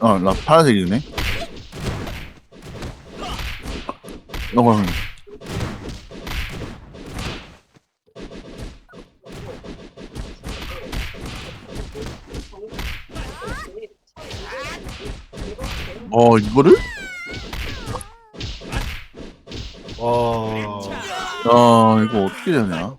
어, 나 파란색이네. 어, 어, 이거를? 어떻게 되냐?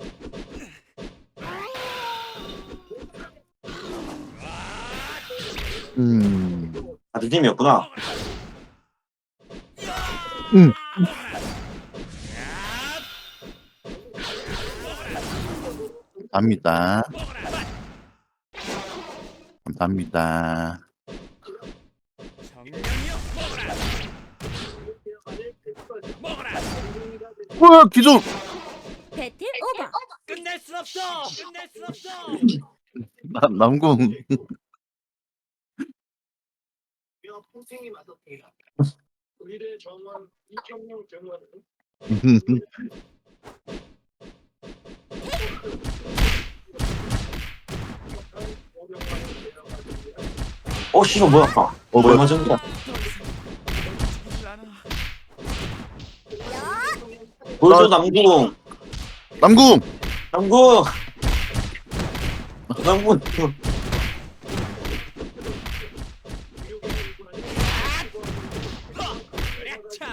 음, 같은 팀이었구나. 감사합니다. 감사합니다. 뭐야, 기존! 배틀 오버. 끝낼 수 없어. 끝낼 수 없어. 남, 남궁. 우리를 정원 이경영 정원 어, 씨발, 뭐야. 아, 어, 뭐 뭐야. 얼마 전이야. 보여줘, 남궁. 남궁! 남궁! 남궁. 차.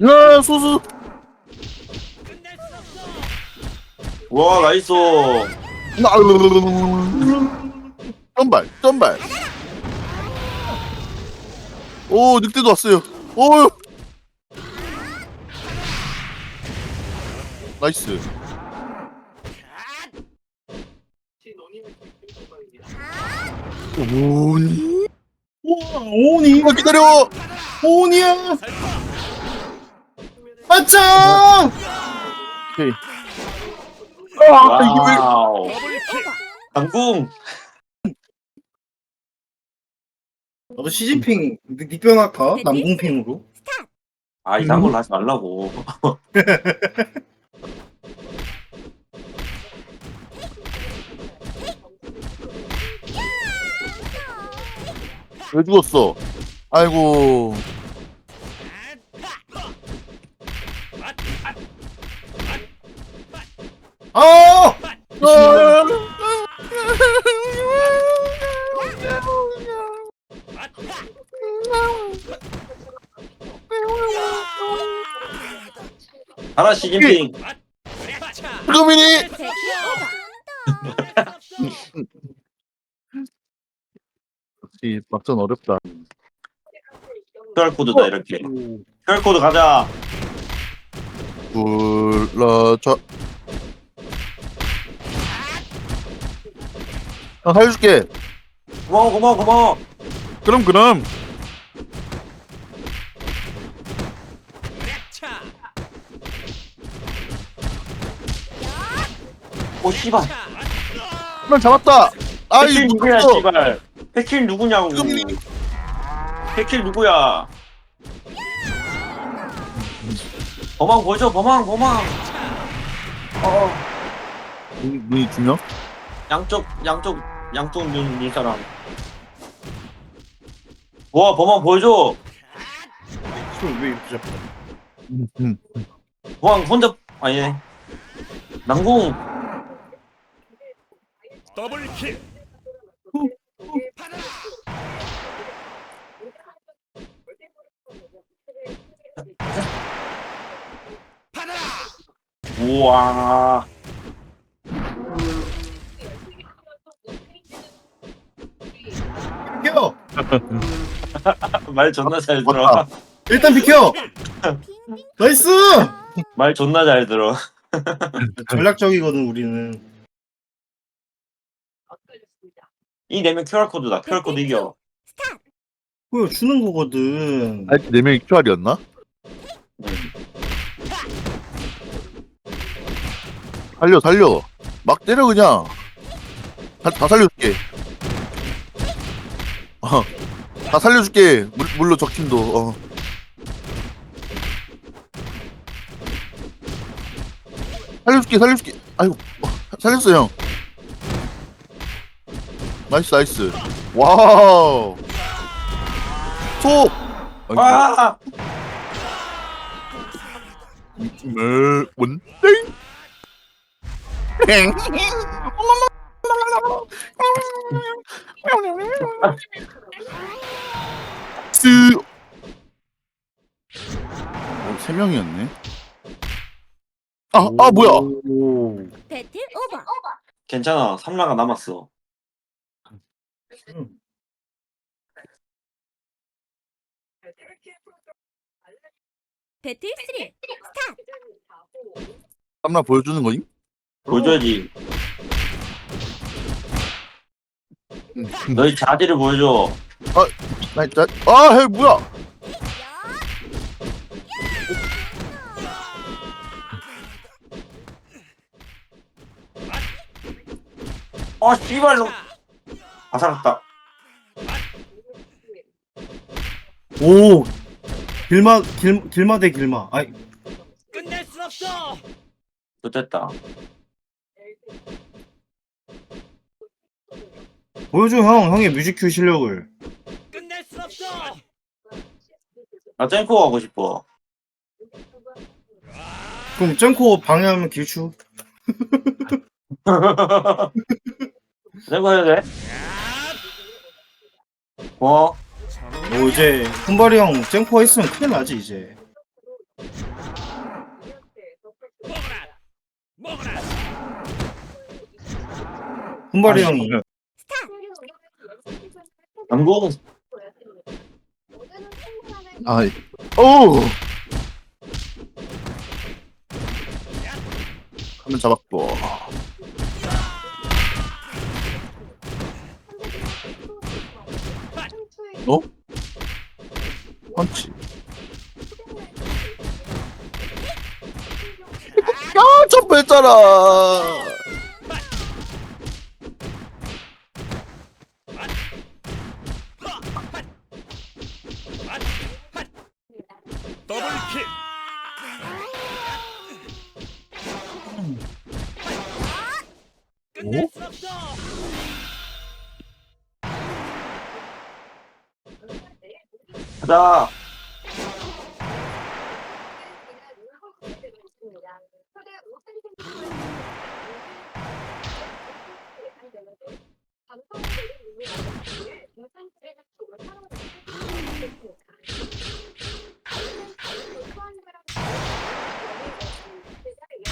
야, 소수! 끝낼 수 없어. 와, 나이스. 나, 점발, 점발. 오, 늑대도 왔어요. 오! 나이스. 오니? 와, 오니. 이거 기다려! 오니야. 아짱! 오케이. 아, 이게 왜, 와우. 남궁. 나도 시진핑 닉변 할까? 남궁핑으로. 아, 이상한 걸로 하지 말라고. 왜 죽었어? 아이고. 아! 하나 시진핑. 차. 그민 이 막전 어렵다. QR코드다, 이렇게. QR코드 가자. 불러줘. 아, 살려줄게. 고마워, 고마워, 고마워. 그럼 그럼. 차. 오, 씨발. 차. 난 잡았다. 아이 누구야. 씨발. 패킬 누구냐고. 패킬 누구야? 범왕 보여줘, 범왕, 범왕. 어, 눈이, 눈이 두 명? 양쪽, 양쪽, 양쪽 눈, 이 사람. 와, 범왕 보여줘. 왜 이렇게 잡혀? 음, 음. 범왕 혼자, 아니네. 남궁. 더블 킬. 우와. 비켜! 말 존나 잘 들어. 맞다. 일단 비켜! 나이스! 말 존나 잘 들어. 전략적이거든, 우리는. 이 내면 QR코드다. QR코드 이겨. 보여주는 거거든. 아, 네 명이 QR이었나? 살려 살려. 막 때려 그냥. 다, 다 살려줄게. 어, 다 살려줄게. 물, 물로 적힌도 어. 살려줄게 살려줄게. 아이고 어, 살렸어 형. 나이스 나이스. 와우. 속 아! 멜 원땡 어, 세 명이었네. 아, 아 뭐야? 배틀 오버. 괜찮아. 3라가 남았어. 배틀 3. 스타트. 땀나 보여주는 거임? 보여줘야지. 음. 너희 자질을 보여줘. 나 진짜 아, 해 뭐야? 어, 씨발로. 아, 살았다. 오 길마 길 길마 대 길마 아이 끝낼 수 없어. 좋됐다. 보여줘 형 형의 뮤직큐 실력을 끝낼 수 없어. 나 짱코 가고 싶어. 그럼 짱코 방해하면 길추 짱코 해야 돼? 뭐? 뭐 이제 훈발이 형 짱코 했으면 큰일 나지 이제 먹어라. 먹어라. 훈발이 형이 남궁. 아, 오. 한번 잡았고. 어? 펀치. 야, 점프했잖아. 가자.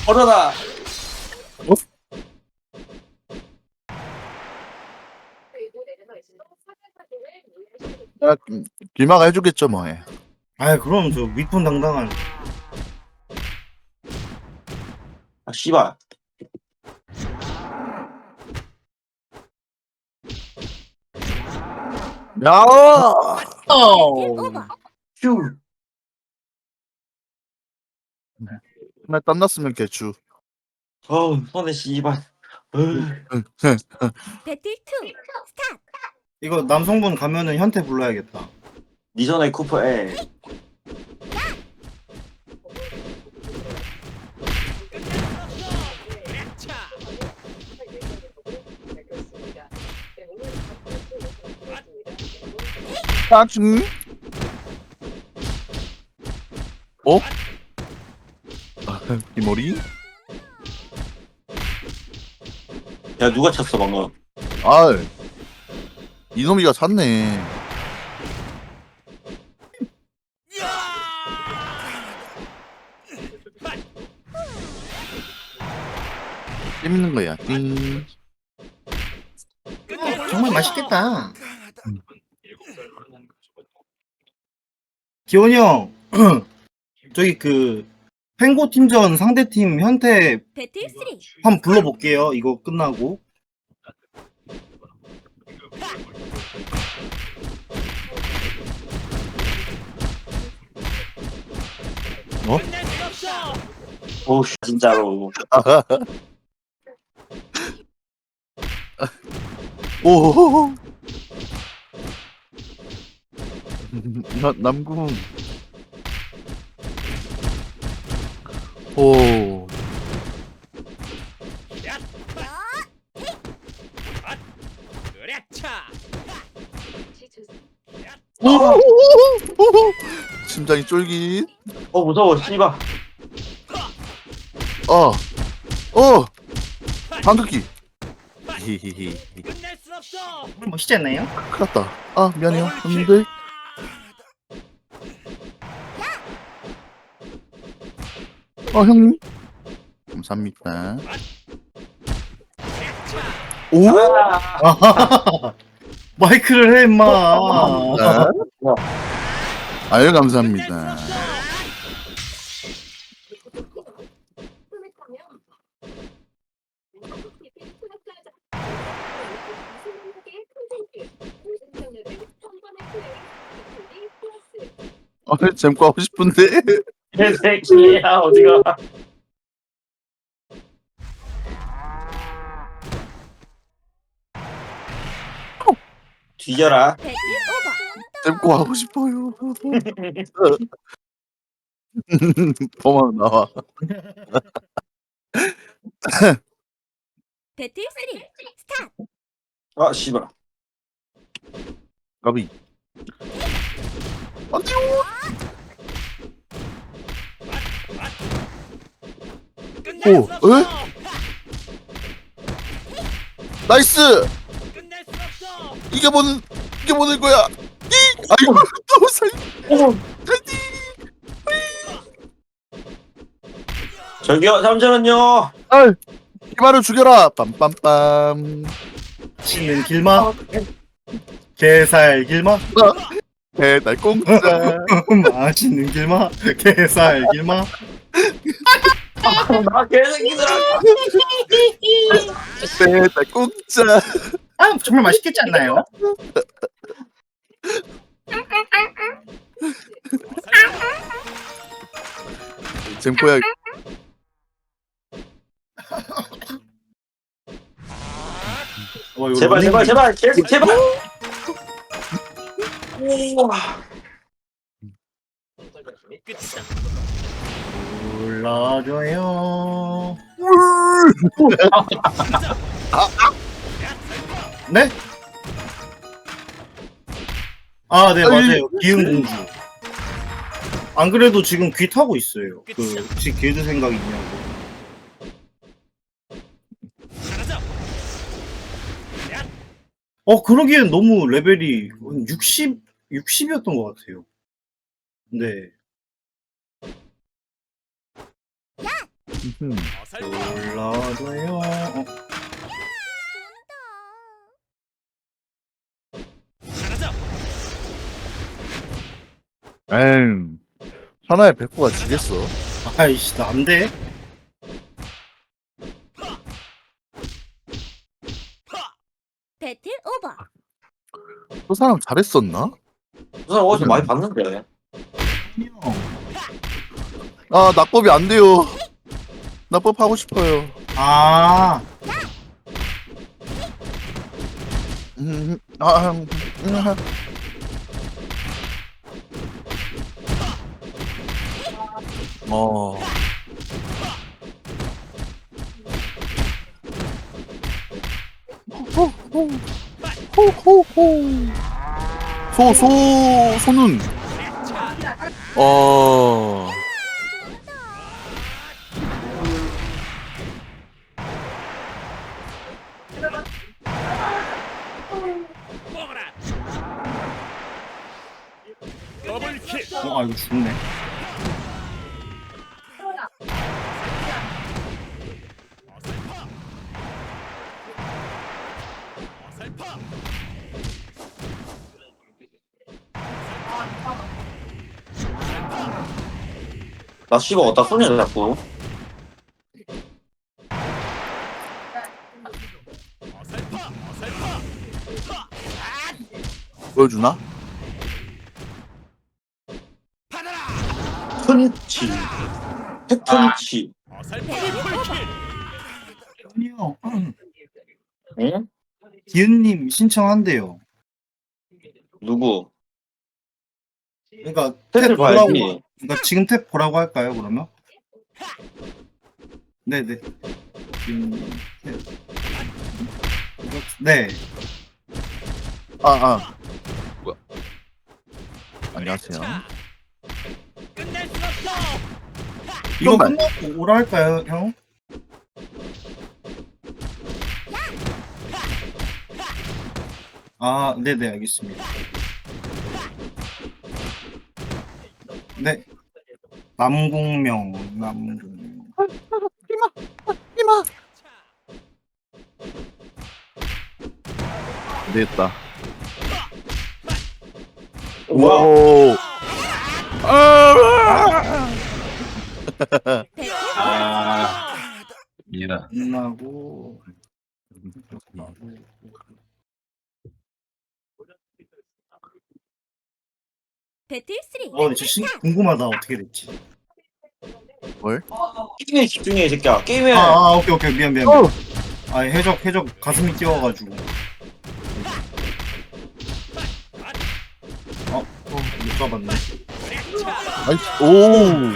걸어라. 야, 음, 길마가 해주겠죠, 뭐 해. 아 그럼 저 위풍당당한 아, 씨발. 야! 휴. 나 땀났으면 개추. 어우, 손에 씨발. 배틀 2. 스타트. 이거 남성분 가면은 현태 불러야겠다 니 전에 쿠퍼에 차. 따증? 어? 아, 이 머리? 야 누가 쳤어 방금 아, 이놈이가 찼네. 재밌는 거야. 띵. 정말 맛있겠다 기원이 형 저기 그 팽고 팀전 상대 팀 현태 배틀 3. 한번 불러볼게요 이거 끝나고 어? 어? 오 진짜로 오. 나 남궁. 오. 오. 오. 오. 심장이 쫄깃. 어 무서워 씨발 어, 어, 방귀기. 히히히. 끝낼 수 없어. 멋있지 않나요? 큰일 났다. 아, 미안해요. 형님들. 어, 형님. 감사합니다. 오? 아하하하. 마이크를 해 임마 아, 아유, 감사합니다. 없어. 어, 잼고 하고 싶은데. 개새끼야 어디가 뒤져라 오버. 잼고 하고 싶어요. 도망 나와. 배틀 3 스타트. 아 씨발 까비. 안 돼요. 끝낼 오, 수 없어. 나이스! 이게 뭔, 이게 뭐는 거야? 이! 아이고, 너무 살, 저기요 잠시만요 아, 이마를 죽여라! 빰빰빰. 맛있는 길마 게살 길마 배달 공짜. 맛있는 길마 게살 길마 나 개새끼들아 배달 공짜. 아 정말 맛있겠지 않나요? 잼코야, 어, 이거 제발 제발 제발 개새끼 제발 우와. 끝이다. 몰라줘요 네? 아 네 맞아요. 기흥공주. 안 그래도 지금 귀 타고 있어요. 그 혹시 길드 생각 있냐고. 어 그러기엔 너무 레벨이 60 60이었던 것 같아요. 네. 어설퍼. 몰라줘요. 어, 에이, 하나의 백호가 지겠어. 아이씨 나 안 돼 배틀 오버. 그 사람 잘했었나? 우선 어디서 많이 봤는데 아, 낙법이 안 돼요. 낙법 하고 싶어요. 아 음, 아, 음, 음, 어. 호호호. 소, 소, 소는. 어. 먹어라. 더블킬. 어, 아 이거 죽네 어설퍼. 어설퍼. 나 씨발 어디다 쏘냐 자꾸. 보여주나? 배틀 오버. 아니요 응? 기은님 신청한대요 누구? 그러니까 탭 보라고 봐야지 그러니까 지금 탭 보라고 할까요 그러면? 네네 탭 이거- 네 아, 아. 뭐야. 안녕하세요. 자, 이거 좀만. 끝나고 오라 할까요, 형? 아, 네네, 알겠습니다. 네. 남궁명, 남궁명. 안 되겠다. 우와. 오. 아! 배틀 아. 이해다. 끝나고. 배틀 3 어, 진짜 신, 궁금하다, 어떻게 됐지. 게임에 집중해 이 새끼야. 게임에. 아, 아, 오케이, 오케이, 미안, 미안. 어. 미안. 아, 해적, 해적 가슴이 뛰어가지고. 어, 어, 못 잡았네. 나이스. 오.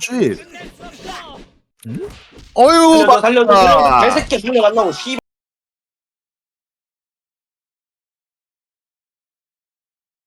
쥐. 어유, 살려줘 살려줘. 개새끼 살려간다고 씨.